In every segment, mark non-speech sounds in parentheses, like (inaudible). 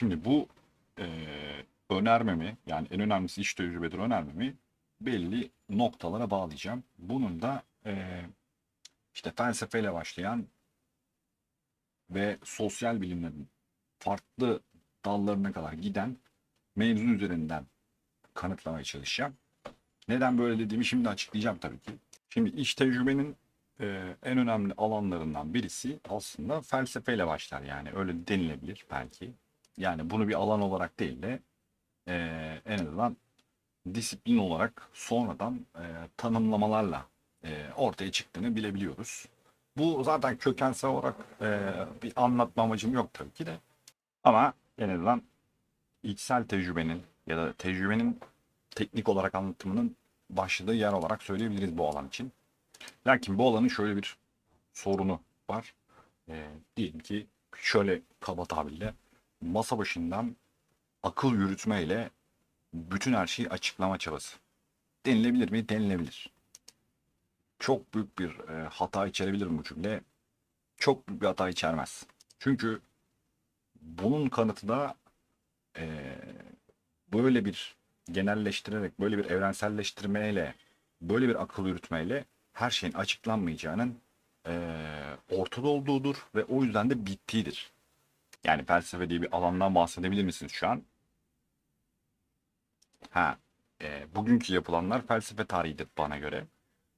Şimdi bu e, önermemi yani en önemlisi iş tecrübedir önermemi belli noktalara bağlayacağım. Bunun da e, işte felsefeyle başlayan ve sosyal bilimlerin farklı dallarına kadar giden mevzu üzerinden kanıtlamaya çalışacağım. Neden böyle dediğimi şimdi açıklayacağım tabii ki. Şimdi iş tecrübenin e, en önemli alanlarından birisi aslında felsefeyle başlar yani öyle denilebilir belki. Yani bunu bir alan olarak değil de e, en azından disiplin olarak sonradan e, tanımlamalarla e, ortaya çıktığını bilebiliyoruz. Bu zaten kökensel olarak e, bir anlatma amacım yok tabii ki de. Ama en azından içsel tecrübenin ya da tecrübenin teknik olarak anlatımının başladığı yer olarak söyleyebiliriz bu alan için. Lakin bu alanın şöyle bir sorunu var. E, diyelim ki şöyle kaba tabirle masa başından akıl yürütmeyle bütün her şeyi açıklama çabası. Denilebilir mi? Denilebilir. Çok büyük bir e, hata içerebilir bu cümle? Çok büyük bir hata içermez. Çünkü bunun kanıtı da e, böyle bir genelleştirerek, böyle bir evrenselleştirmeyle, böyle bir akıl yürütmeyle her şeyin açıklanmayacağının e, ortada olduğudur ve o yüzden de bittiğidir. Yani felsefe diye bir alandan bahsedebilir misiniz şu an? Ha, e, bugünkü yapılanlar felsefe tarihidir bana göre.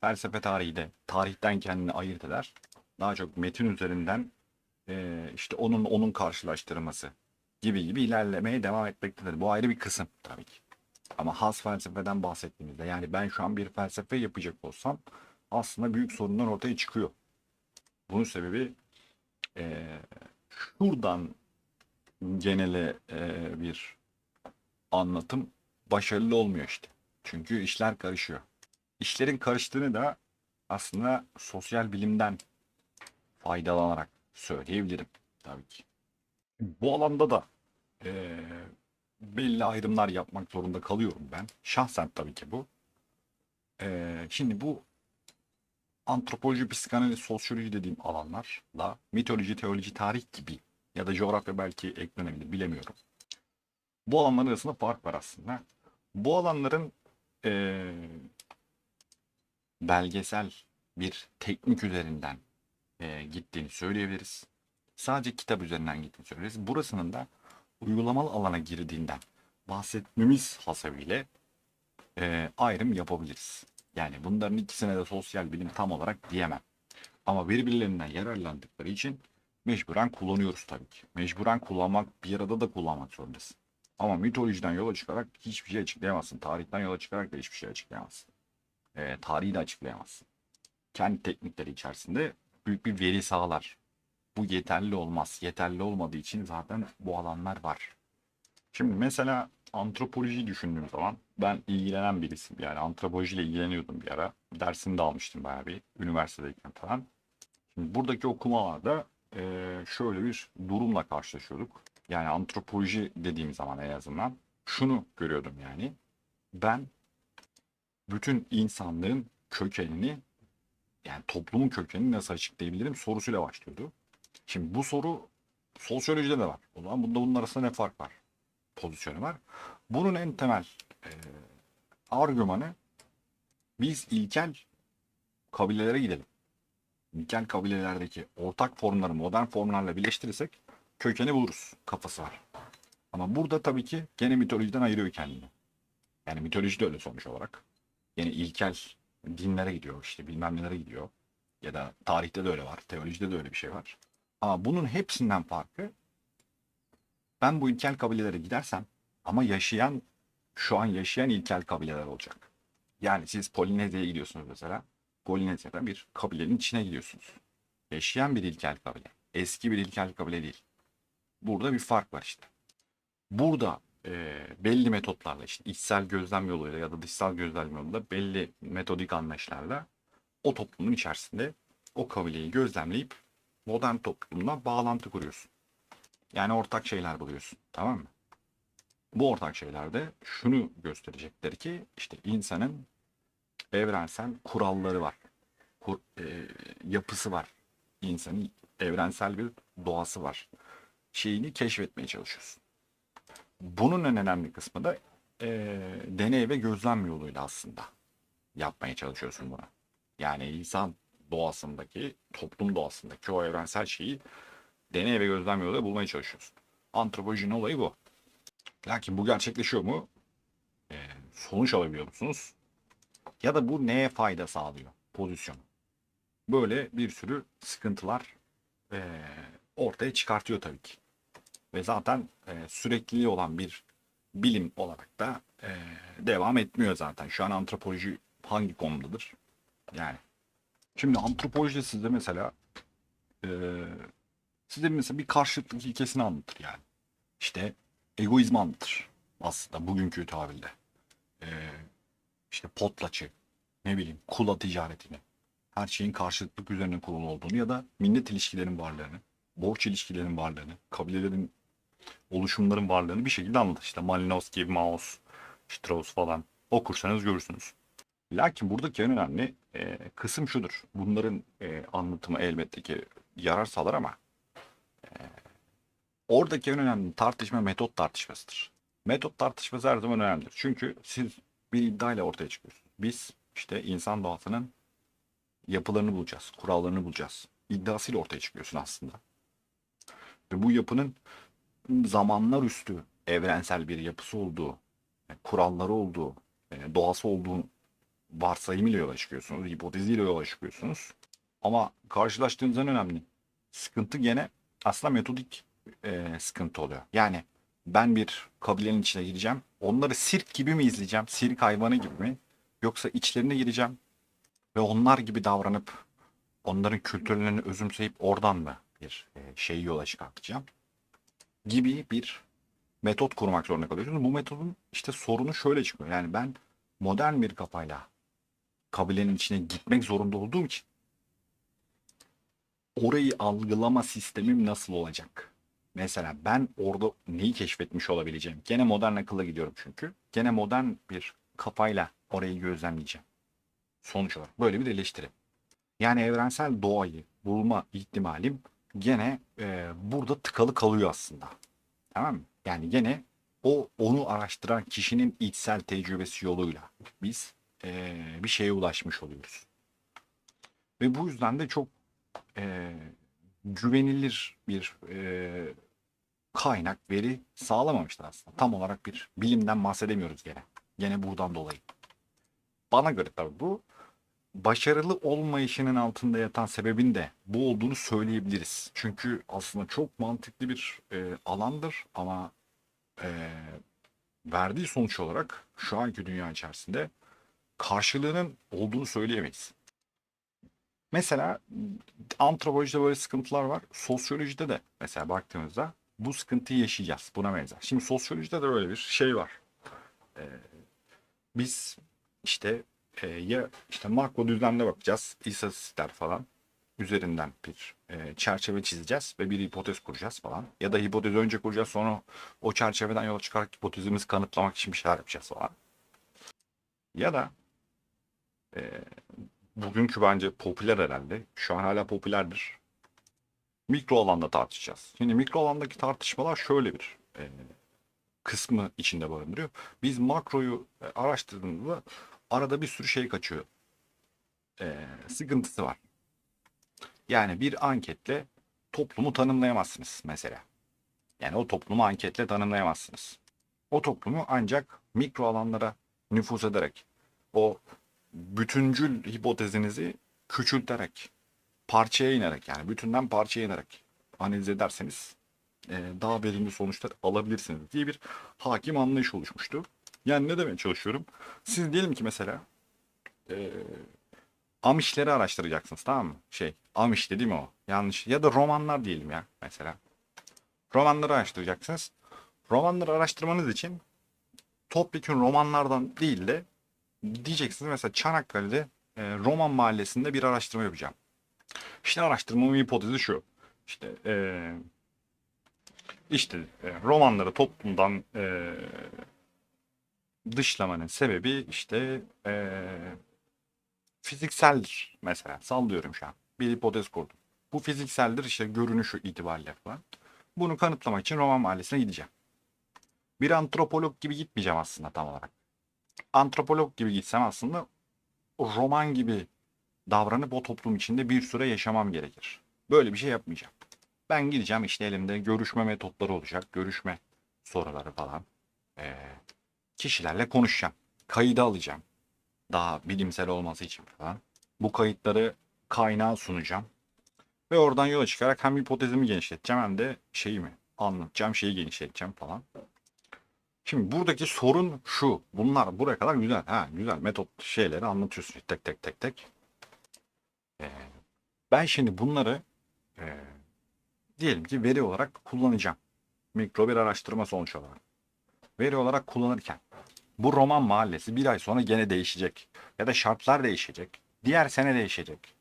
Felsefe tarihi de tarihten kendini ayırt eder. Daha çok metin üzerinden e, işte onun onun karşılaştırması gibi gibi ilerlemeye devam etmektedir. Bu ayrı bir kısım tabii ki. Ama has felsefeden bahsettiğimizde yani ben şu an bir felsefe yapacak olsam aslında büyük sorunlar ortaya çıkıyor. Bunun sebebi e, şuradan genele e, bir anlatım başarılı olmuyor işte. Çünkü işler karışıyor. İşlerin karıştığını da aslında sosyal bilimden faydalanarak söyleyebilirim tabii ki. Bu alanda da e, belli ayrımlar yapmak zorunda kalıyorum ben. Şahsen tabii ki bu. E, şimdi bu antropoloji, psikanaliz, sosyoloji dediğim alanlarla mitoloji, teoloji, tarih gibi ya da coğrafya belki eklenebilir bilemiyorum. Bu alanların arasında fark var aslında. Bu alanların eee, belgesel bir teknik üzerinden eee, gittiğini söyleyebiliriz. Sadece kitap üzerinden gittiğini söyleriz. Burasının da uygulamalı alana girdiğinden bahsetmemiz hasabıyla eee, ayrım yapabiliriz. Yani bunların ikisine de sosyal bilim tam olarak diyemem. Ama birbirlerinden yararlandıkları için mecburen kullanıyoruz tabii ki. Mecburen kullanmak bir arada da kullanmak zorundasın. Ama mitolojiden yola çıkarak hiçbir şey açıklayamazsın. Tarihten yola çıkarak da hiçbir şey açıklayamazsın. Ee, tarihi de açıklayamazsın. Kendi teknikleri içerisinde büyük bir veri sağlar. Bu yeterli olmaz. Yeterli olmadığı için zaten bu alanlar var. Şimdi mesela antropoloji düşündüğüm zaman ben ilgilenen birisiyim. Yani antropolojiyle ilgileniyordum bir ara. Dersini de almıştım bayağı bir üniversitedeyken falan. Şimdi buradaki okumalarda eee, şöyle bir durumla karşılaşıyorduk. Yani antropoloji dediğim zaman en azından şunu görüyordum yani. Ben bütün insanlığın kökenini yani toplumun kökenini nasıl açıklayabilirim sorusuyla başlıyordu. Şimdi bu soru sosyolojide de var. O zaman bunda bunun arasında ne fark var? Pozisyonu var. Bunun en temel e, argümanı biz ilkel kabilelere gidelim. İlkel kabilelerdeki ortak formları modern formlarla birleştirirsek kökeni buluruz kafası var. Ama burada tabii ki gene mitolojiden ayırıyor kendini. Yani mitoloji de öyle sonuç olarak. Yine ilkel dinlere gidiyor işte bilmem nelere gidiyor. Ya da tarihte de öyle var. Teolojide de öyle bir şey var. Ama bunun hepsinden farkı ben bu ilkel kabilelere gidersem ama yaşayan şu an yaşayan ilkel kabileler olacak. Yani siz Polinezya'ya gidiyorsunuz mesela. Polinezya'da bir kabilenin içine gidiyorsunuz. Yaşayan bir ilkel kabile. Eski bir ilkel kabile değil. Burada bir fark var işte. Burada e, belli metotlarla işte içsel gözlem yoluyla ya da dışsal gözlem yoluyla belli metodik anlayışlarla o toplumun içerisinde o kabileyi gözlemleyip modern toplumla bağlantı kuruyorsun. Yani ortak şeyler buluyorsun. Tamam mı? Bu ortak şeylerde şunu gösterecekler ki işte insanın evrensel kuralları var. Kur- e, yapısı var. İnsanın evrensel bir doğası var. Şeyini keşfetmeye çalışıyorsun. Bunun en önemli kısmı da e, deney ve gözlem yoluyla aslında yapmaya çalışıyorsun bunu. Yani insan doğasındaki, toplum doğasındaki o evrensel şeyi deney ve gözlem yoluyla bulmaya çalışıyorsun. Antropolojinin olayı bu. Lakin bu gerçekleşiyor mu? E, sonuç alabiliyor musunuz? Ya da bu neye fayda sağlıyor pozisyonu? Böyle bir sürü sıkıntılar e, ortaya çıkartıyor tabii ki. Ve zaten e, sürekliliği olan bir bilim olarak da e, devam etmiyor zaten. Şu an antropoloji hangi konumdadır? Yani. Şimdi antropoloji sizde mesela e, size mesela bir karşıtlık ilkesini anlatır yani. İşte egoizmi anlatır aslında bugünkü tabirle. E, işte potlaçı, ne bileyim kula ticaretini, her şeyin karşıtlık üzerine kurulu olduğunu ya da millet ilişkilerinin varlığını, borç ilişkilerinin varlığını, kabilelerin oluşumların varlığını bir şekilde anlatır. İşte Malinowski, Maus, Strauss falan okursanız görürsünüz. Lakin buradaki en önemli e, kısım şudur. Bunların e, anlatımı elbette ki yarar sağlar ama oradaki en önemli tartışma metot tartışmasıdır. Metot tartışması her zaman önemlidir. Çünkü siz bir iddiayla ortaya çıkıyorsunuz. Biz işte insan doğasının yapılarını bulacağız, kurallarını bulacağız. İddiasıyla ortaya çıkıyorsun aslında. Ve bu yapının zamanlar üstü evrensel bir yapısı olduğu, e, kuralları olduğu, e, doğası olduğu varsayımıyla yola çıkıyorsunuz, hipoteziyle yola çıkıyorsunuz. Ama karşılaştığınız en önemli sıkıntı gene aslında metodik e, sıkıntı oluyor. Yani ben bir kabilenin içine gireceğim. Onları sirk gibi mi izleyeceğim? Sirk hayvanı gibi mi? Yoksa içlerine gireceğim ve onlar gibi davranıp onların kültürlerini özümseyip oradan mı bir e, şeyi yola çıkartacağım? Gibi bir metot kurmak zorunda kalıyorsunuz. Bu metodun işte sorunu şöyle çıkıyor. Yani ben modern bir kafayla kabilenin içine gitmek zorunda olduğum için orayı algılama sistemim nasıl olacak? Mesela ben orada neyi keşfetmiş olabileceğim? Gene modern akılla gidiyorum çünkü. Gene modern bir kafayla orayı gözlemleyeceğim. Sonuç olarak böyle bir eleştiri. Yani evrensel doğayı bulma ihtimalim gene e, burada tıkalı kalıyor aslında. Tamam mı? Yani gene o onu araştıran kişinin içsel tecrübesi yoluyla biz e, bir şeye ulaşmış oluyoruz. Ve bu yüzden de çok e, güvenilir bir e, kaynak veri sağlamamışlar aslında. Tam olarak bir bilimden bahsedemiyoruz gene. Gene buradan dolayı. Bana göre tabii bu başarılı olmayışının altında yatan sebebin de bu olduğunu söyleyebiliriz. Çünkü aslında çok mantıklı bir e, alandır ama e, verdiği sonuç olarak şu anki dünya içerisinde karşılığının olduğunu söyleyemeyiz. Mesela antropolojide böyle sıkıntılar var. Sosyolojide de mesela baktığımızda bu sıkıntıyı yaşayacağız. Buna benzer. Şimdi sosyolojide de öyle bir şey var. Ee, biz işte e, ya işte makro düzlemde bakacağız. istatistikler falan üzerinden bir e, çerçeve çizeceğiz ve bir hipotez kuracağız falan. Ya da hipotezi önce kuracağız sonra o çerçeveden yola çıkarak hipotezimizi kanıtlamak için bir şeyler yapacağız falan. Ya da e, bugünkü bence popüler herhalde. Şu an hala popülerdir. Mikro alanda tartışacağız. Şimdi mikro alandaki tartışmalar şöyle bir e, kısmı içinde barındırıyor. Biz makroyu e, araştırdığımızda arada bir sürü şey kaçıyor. E, sıkıntısı var. Yani bir anketle toplumu tanımlayamazsınız mesela. Yani o toplumu anketle tanımlayamazsınız. O toplumu ancak mikro alanlara nüfuz ederek, o bütüncül hipotezinizi küçülterek, parçaya inerek yani bütünden parçaya inerek analiz ederseniz e, daha verimli sonuçlar alabilirsiniz diye bir hakim anlayış oluşmuştu. Yani ne demeye çalışıyorum? Siz diyelim ki mesela e, Amişleri araştıracaksınız tamam mı? Şey Amiş değil mi o? Yanlış. Ya da romanlar diyelim ya mesela. Romanları araştıracaksınız. Romanları araştırmanız için topyekun romanlardan değil de diyeceksiniz mesela Çanakkale'de e, Roman mahallesinde bir araştırma yapacağım. İşte araştırmamın hipotezi şu. İşte e, işte e, romanları toplumdan e, dışlamanın sebebi işte e, fizikseldir mesela. Sallıyorum şu an. Bir hipotez kurdum. Bu fizikseldir işte görünüşü itibariyle falan. Bunu kanıtlamak için Roman mahallesine gideceğim. Bir antropolog gibi gitmeyeceğim aslında tam olarak. Antropolog gibi gitsem aslında roman gibi davranıp o toplum içinde bir süre yaşamam gerekir. Böyle bir şey yapmayacağım. Ben gideceğim işte elimde görüşme metotları olacak. Görüşme soruları falan. Ee, kişilerle konuşacağım. Kaydı alacağım. Daha bilimsel olması için falan. Bu kayıtları kaynağa sunacağım. Ve oradan yola çıkarak hem hipotezimi genişleteceğim hem de şeyimi anlatacağım şeyi genişleteceğim falan. Şimdi buradaki sorun şu. Bunlar buraya kadar güzel. Ha, güzel metot şeyleri anlatıyorsun tek tek tek tek. Ee, ben şimdi bunları e, diyelim ki veri olarak kullanacağım. Mikro bir araştırma sonuç olarak. Veri olarak kullanırken bu roman mahallesi bir ay sonra gene değişecek. Ya da şartlar değişecek. Diğer sene değişecek.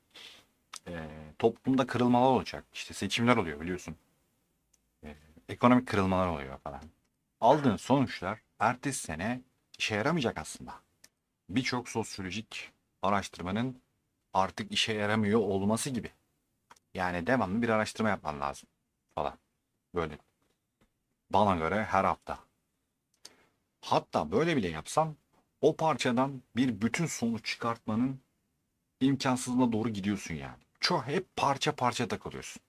Ee, toplumda kırılmalar olacak. İşte seçimler oluyor biliyorsun. Ee, ekonomik kırılmalar oluyor falan. Aldığın sonuçlar ertesi sene işe yaramayacak aslında. Birçok sosyolojik araştırmanın artık işe yaramıyor olması gibi. Yani devamlı bir araştırma yapman lazım falan. Böyle. Bana göre her hafta. Hatta böyle bile yapsan o parçadan bir bütün sonuç çıkartmanın imkansızlığına doğru gidiyorsun yani. Çok hep parça parça takılıyorsun.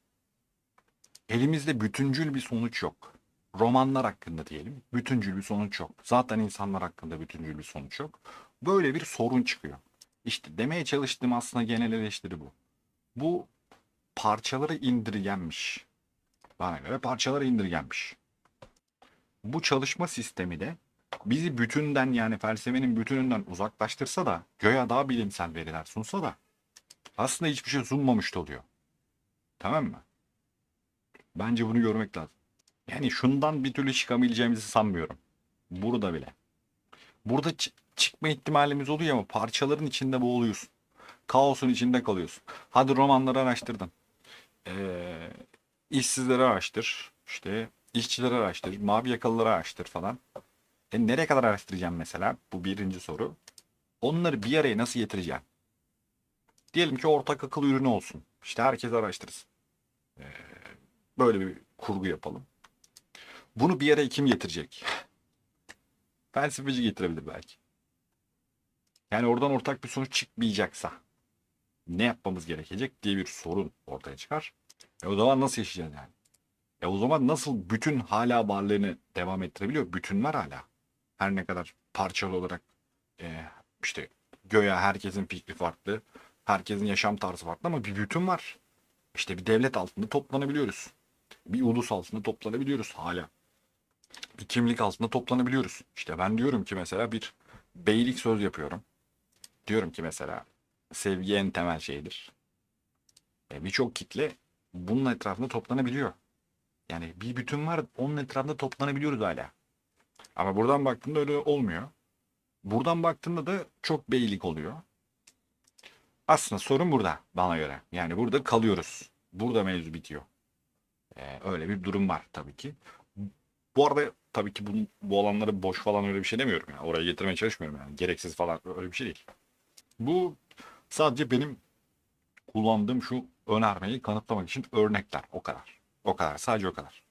Elimizde bütüncül bir sonuç yok. Romanlar hakkında diyelim bütüncül bir sonuç yok. Zaten insanlar hakkında bütüncül bir sonuç yok. Böyle bir sorun çıkıyor. İşte demeye çalıştığım aslında genel eleştiri bu. Bu parçaları indirgenmiş. Bana göre parçaları indirgenmiş. Bu çalışma sistemi de bizi bütünden yani felsefenin bütününden uzaklaştırsa da göya daha bilimsel veriler sunsa da aslında hiçbir şey sunmamış da oluyor. Tamam mı? Bence bunu görmek lazım. Yani şundan bir türlü çıkabileceğimizi sanmıyorum. Burada bile. Burada çı- çıkma ihtimalimiz oluyor ama parçaların içinde boğuluyorsun. Kaosun içinde kalıyorsun. Hadi romanları araştırdın. Ee, işsizleri araştır. İşte işçileri araştır. Mavi yakalıları araştır falan. E nereye kadar araştıracağım mesela? Bu birinci soru. Onları bir araya nasıl getireceğim? Diyelim ki ortak akıl ürünü olsun. İşte herkes araştırsın. Ee, böyle bir kurgu yapalım. Bunu bir araya kim getirecek? Felsefeci getirebilir belki. Yani oradan ortak bir sonuç çıkmayacaksa ne yapmamız gerekecek diye bir sorun ortaya çıkar. E o zaman nasıl yaşayacağız yani? E o zaman nasıl bütün hala varlığını devam ettirebiliyor? Bütün var hala. Her ne kadar parçalı olarak e, işte göya herkesin fikri farklı, herkesin yaşam tarzı farklı ama bir bütün var. İşte bir devlet altında toplanabiliyoruz. Bir ulus altında toplanabiliyoruz hala. Bir kimlik altında toplanabiliyoruz. İşte ben diyorum ki mesela bir beylik söz yapıyorum. Diyorum ki mesela sevgi en temel şeydir. E, Birçok kitle bunun etrafında toplanabiliyor. Yani bir bütün var onun etrafında toplanabiliyoruz hala. Ama buradan baktığında öyle olmuyor. Buradan baktığında da çok beylik oluyor. Aslında sorun burada bana göre. Yani burada kalıyoruz. Burada mevzu bitiyor. Ee, öyle bir durum var tabii ki. Bu arada tabii ki bu, bu alanları boş falan öyle bir şey demiyorum. Yani. Oraya getirmeye çalışmıyorum yani. Gereksiz falan öyle bir şey değil. Bu sadece benim kullandığım şu önermeyi kanıtlamak için örnekler. O kadar. O kadar. Sadece o kadar.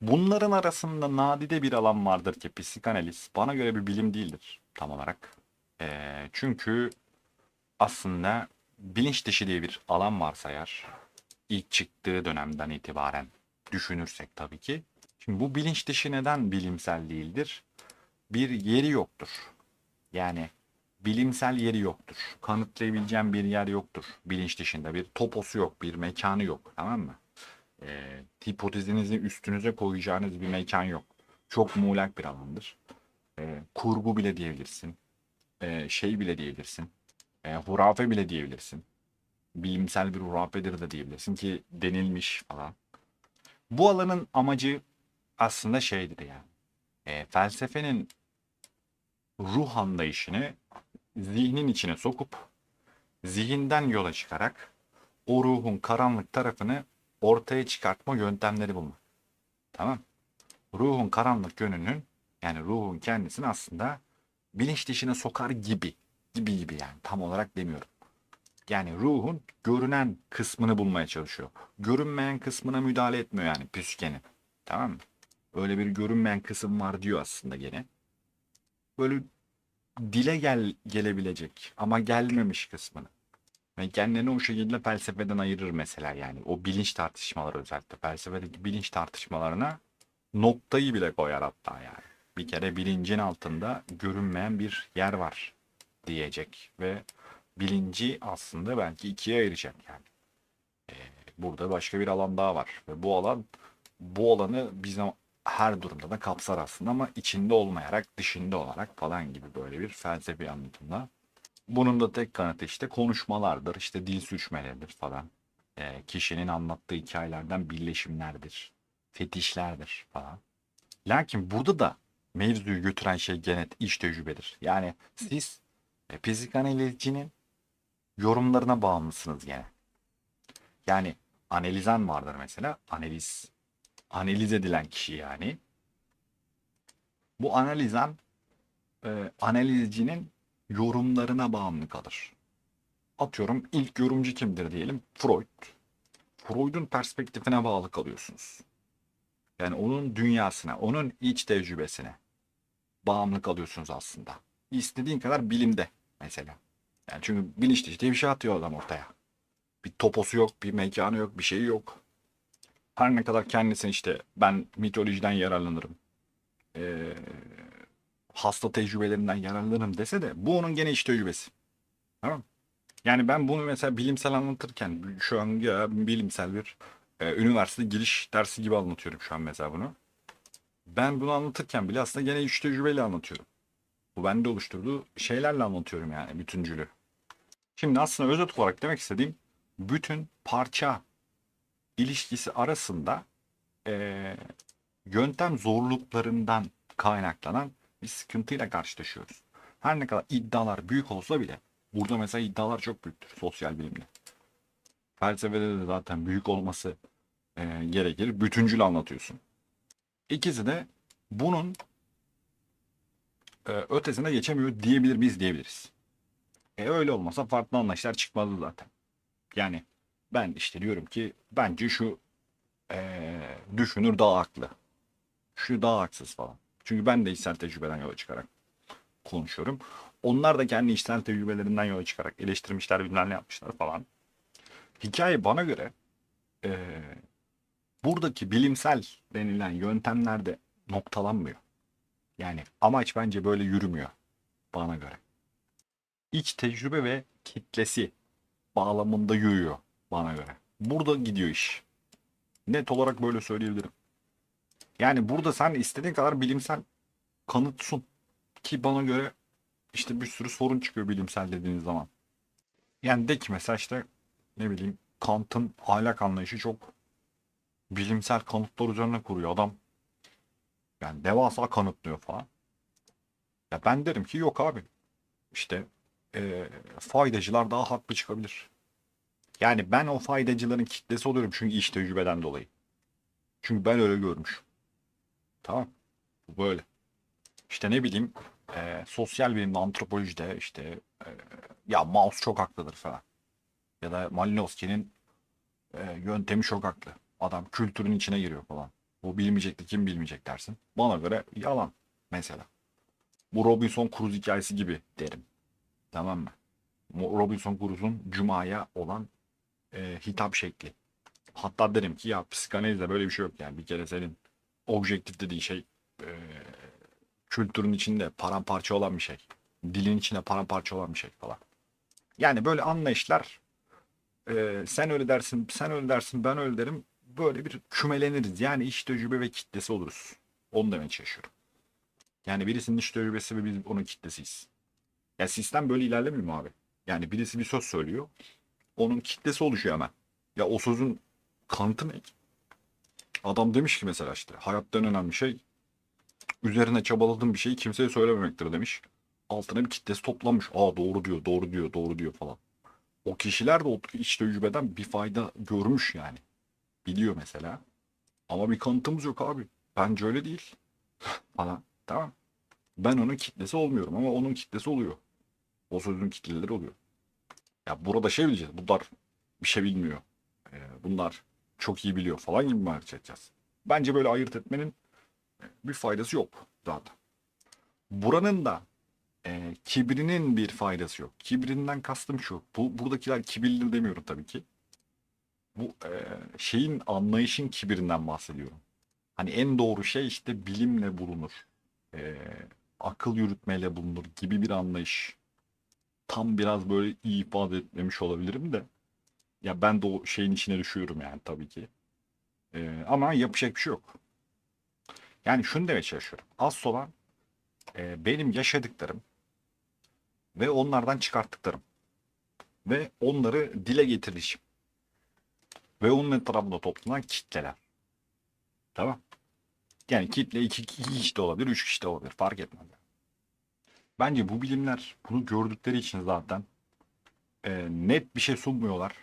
Bunların arasında nadide bir alan vardır ki psikanaliz bana göre bir bilim değildir tam olarak. Ee, çünkü aslında bilinç dışı diye bir alan varsa eğer ilk çıktığı dönemden itibaren düşünürsek tabii ki. Şimdi bu bilinç dışı neden bilimsel değildir? Bir yeri yoktur. Yani bilimsel yeri yoktur. Kanıtlayabileceğim bir yer yoktur. Bilinç dışında bir toposu yok, bir mekanı yok. Tamam mı? Ee, hipotezinizi üstünüze koyacağınız bir mekan yok. Çok muğlak bir alandır. Ee, kurgu bile diyebilirsin. Ee, şey bile diyebilirsin. Ee, hurafe bile diyebilirsin. Bilimsel bir hurafedir de diyebilirsin ki denilmiş falan. Bu alanın amacı aslında şeydir yani. Ee, felsefenin ruh anlayışını zihnin içine sokup zihinden yola çıkarak o ruhun karanlık tarafını ortaya çıkartma yöntemleri bulmak. Tamam. Ruhun karanlık yönünün yani ruhun kendisini aslında bilinç dışına sokar gibi. Gibi gibi yani tam olarak demiyorum. Yani ruhun görünen kısmını bulmaya çalışıyor. Görünmeyen kısmına müdahale etmiyor yani püskenin. Tamam mı? Öyle bir görünmeyen kısım var diyor aslında gene. Böyle dile gel gelebilecek ama gelmemiş kısmını. Ve kendini o şekilde felsefeden ayırır mesela yani. O bilinç tartışmaları özellikle felsefedeki bilinç tartışmalarına noktayı bile koyar hatta yani. Bir kere bilincin altında görünmeyen bir yer var diyecek ve bilinci aslında belki ikiye ayıracak yani. Ee, burada başka bir alan daha var ve bu alan bu alanı bizim her durumda da kapsar aslında ama içinde olmayarak dışında olarak falan gibi böyle bir felsefi anlatımda. Bunun da tek kanıtı işte konuşmalardır, işte dil sürçmeleridir falan. Ee, kişinin anlattığı hikayelerden birleşimlerdir, fetişlerdir falan. Lakin burada da mevzuyu götüren şey gene iş tecrübedir. Yani siz e, psikanalizcinin yorumlarına bağımlısınız gene. Yani analizan vardır mesela. Analiz. Analiz edilen kişi yani. Bu analizan e, analizcinin yorumlarına bağımlı kalır. Atıyorum ilk yorumcu kimdir diyelim? Freud. Freud'un perspektifine bağlı kalıyorsunuz. Yani onun dünyasına, onun iç tecrübesine bağımlı kalıyorsunuz aslında. İstediğin kadar bilimde mesela. Yani çünkü bilinç dışı diye bir şey atıyor adam ortaya. Bir toposu yok, bir mekanı yok, bir şeyi yok. Her ne kadar kendisini işte ben mitolojiden yararlanırım. Ee, hasta tecrübelerinden yararlanırım dese de bu onun gene iç tecrübesi. Tamam? Yani ben bunu mesela bilimsel anlatırken şu an ya bilimsel bir e, üniversite giriş dersi gibi anlatıyorum şu an mesela bunu. Ben bunu anlatırken bile aslında gene iç tecrübeyle anlatıyorum. Bu bende oluşturduğu şeylerle anlatıyorum yani bütüncülü. Şimdi aslında özet olarak demek istediğim bütün parça ilişkisi arasında eee, yöntem zorluklarından kaynaklanan bir sıkıntıyla karşılaşıyoruz. Her ne kadar iddialar büyük olsa bile burada mesela iddialar çok büyüktür sosyal bilimde. Felsefede de zaten büyük olması eee, gerekir. Bütüncül anlatıyorsun. İkisi de bunun e, ötesine geçemiyor diyebilir miyiz diyebiliriz. E öyle olmasa farklı anlayışlar çıkmazdı zaten. Yani ben işte diyorum ki bence şu e, düşünür daha haklı. Şu daha haksız falan. Çünkü ben de içsel tecrübeden yola çıkarak konuşuyorum. Onlar da kendi içsel tecrübelerinden yola çıkarak eleştirmişler, bilmem ne yapmışlar falan. Hikaye bana göre e, buradaki bilimsel denilen yöntemlerde noktalanmıyor. Yani amaç bence böyle yürümüyor bana göre. İç tecrübe ve kitlesi bağlamında yürüyor bana göre. Burada gidiyor iş. Net olarak böyle söyleyebilirim. Yani burada sen istediğin kadar bilimsel kanıt sun. Ki bana göre işte bir sürü sorun çıkıyor bilimsel dediğiniz zaman. Yani de ki mesela işte ne bileyim Kant'ın ahlak anlayışı çok bilimsel kanıtlar üzerine kuruyor. Adam yani devasa kanıtlıyor falan. Ya ben derim ki yok abi. İşte e, faydacılar daha haklı çıkabilir. Yani ben o faydacıların kitlesi oluyorum çünkü iş tecrübeden dolayı. Çünkü ben öyle görmüşüm. Tamam. Bu böyle. İşte ne bileyim e, sosyal bilimde antropolojide işte e, ya Maus çok haklıdır falan. Ya da Malinowski'nin e, yöntemi çok haklı. Adam kültürün içine giriyor falan. Bu bilmeyecekti kim bilmeyecek dersin. Bana göre yalan mesela. Bu Robinson Crusoe hikayesi gibi derim. Tamam mı? Robinson Crusoe'un Cuma'ya olan e, hitap şekli. Hatta derim ki ya psikanalizde böyle bir şey yok yani. Bir kere senin objektif dediğin şey e, kültürün içinde paramparça olan bir şey. Dilin içinde paramparça olan bir şey falan. Yani böyle anlayışlar e, sen öyle dersin, sen öyle dersin, ben öyle derim. Böyle bir kümeleniriz. Yani iş tecrübe ve kitlesi oluruz. Onu demeye çalışıyorum. Yani birisinin iş tecrübesi ve biz onun kitlesiyiz. Ya sistem böyle ilerlemiyor mu abi? Yani birisi bir söz söylüyor. Onun kitlesi oluşuyor hemen. Ya o sözün kanıtı ne? Adam demiş ki mesela işte hayatta en önemli şey üzerine çabaladığım bir şeyi kimseye söylememektir demiş. Altına bir kitlesi toplanmış. Aa doğru diyor, doğru diyor, doğru diyor falan. O kişiler de o iç tecrübeden bir fayda görmüş yani. Biliyor mesela. Ama bir kanıtımız yok abi. Bence öyle değil. (laughs) falan. Tamam. Ben onun kitlesi olmuyorum ama onun kitlesi oluyor. O sözün kitleleri oluyor. Ya burada şey bileceğiz. Bunlar bir şey bilmiyor. Ee, bunlar çok iyi biliyor falan gibi mi hareket edeceğiz? Bence böyle ayırt etmenin bir faydası yok zaten. Buranın da e, kibrinin bir faydası yok. Kibrinden kastım şu. Bu buradakiler kibirli demiyorum tabii ki. Bu e, şeyin anlayışın kibirinden bahsediyorum. Hani en doğru şey işte bilimle bulunur. E, akıl yürütmeyle bulunur gibi bir anlayış. Tam biraz böyle iyi ifade etmemiş olabilirim de. Ya ben de o şeyin içine düşüyorum yani tabii ki. E, ama yapacak bir şey yok. Yani şunu demeye çalışıyorum. Az olan e, benim yaşadıklarım ve onlardan çıkarttıklarım ve onları dile getirişim ve onun etrafında toplanan kitleler. Tamam. Yani kitle iki, iki kişi de olabilir, üç kişi de olabilir. Fark etmez. Bence bu bilimler bunu gördükleri için zaten e, net bir şey sunmuyorlar.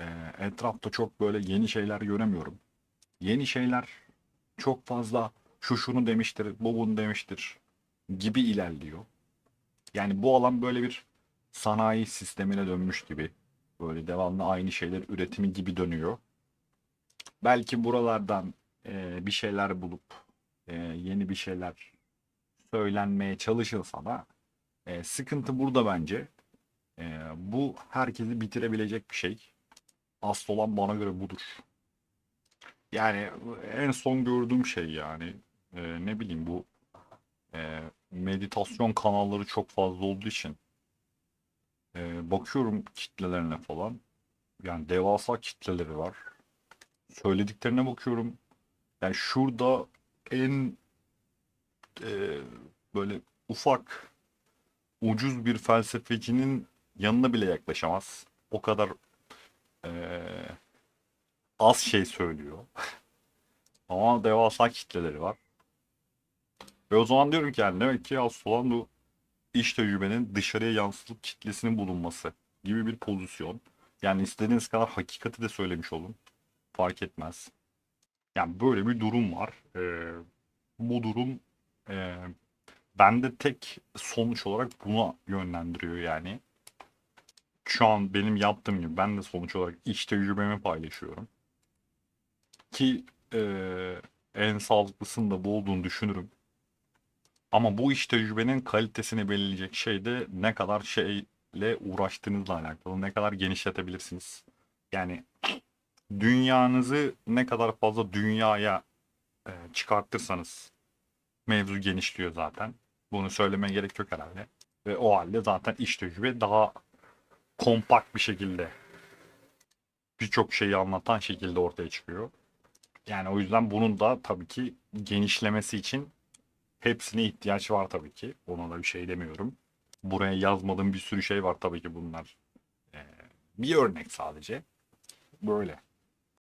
E, etrafta çok böyle yeni şeyler göremiyorum. Yeni şeyler çok fazla şu şunu demiştir, bu bunu demiştir gibi ilerliyor. Yani bu alan böyle bir sanayi sistemine dönmüş gibi. Böyle devamlı aynı şeyler üretimi gibi dönüyor. Belki buralardan e, bir şeyler bulup e, yeni bir şeyler söylenmeye çalışılsa da e, sıkıntı burada bence. E, bu herkesi bitirebilecek bir şey. Asıl olan bana göre budur. Yani en son gördüğüm şey yani e, ne bileyim bu e, meditasyon kanalları çok fazla olduğu için e, bakıyorum kitlelerine falan. Yani devasa kitleleri var. Söylediklerine bakıyorum. Yani şurada en e, böyle ufak ucuz bir felsefecinin yanına bile yaklaşamaz. O kadar e, az şey söylüyor. (laughs) Ama devasa kitleleri var. Ve o zaman diyorum ki yani demek ki asıl olan bu iş tecrübenin dışarıya yansıtılıp kitlesinin bulunması gibi bir pozisyon. Yani istediğiniz kadar hakikati de söylemiş olun. Fark etmez. Yani böyle bir durum var. Ee, bu durum e, bende tek sonuç olarak buna yönlendiriyor yani. Şu an benim yaptığım gibi ben de sonuç olarak iş tecrübemi paylaşıyorum. Ki e, en sağlıklısının da bu olduğunu düşünürüm. Ama bu iş tecrübenin kalitesini belirleyecek şey de ne kadar şeyle uğraştığınızla alakalı, ne kadar genişletebilirsiniz. Yani dünyanızı ne kadar fazla dünyaya e, çıkartırsanız mevzu genişliyor zaten. Bunu söylemeye gerek yok herhalde. Ve o halde zaten iş tecrübe daha kompakt bir şekilde birçok şeyi anlatan şekilde ortaya çıkıyor. Yani o yüzden bunun da tabii ki genişlemesi için hepsine ihtiyaç var tabii ki. Ona da bir şey demiyorum. Buraya yazmadığım bir sürü şey var tabii ki bunlar. Ee, bir örnek sadece. Böyle.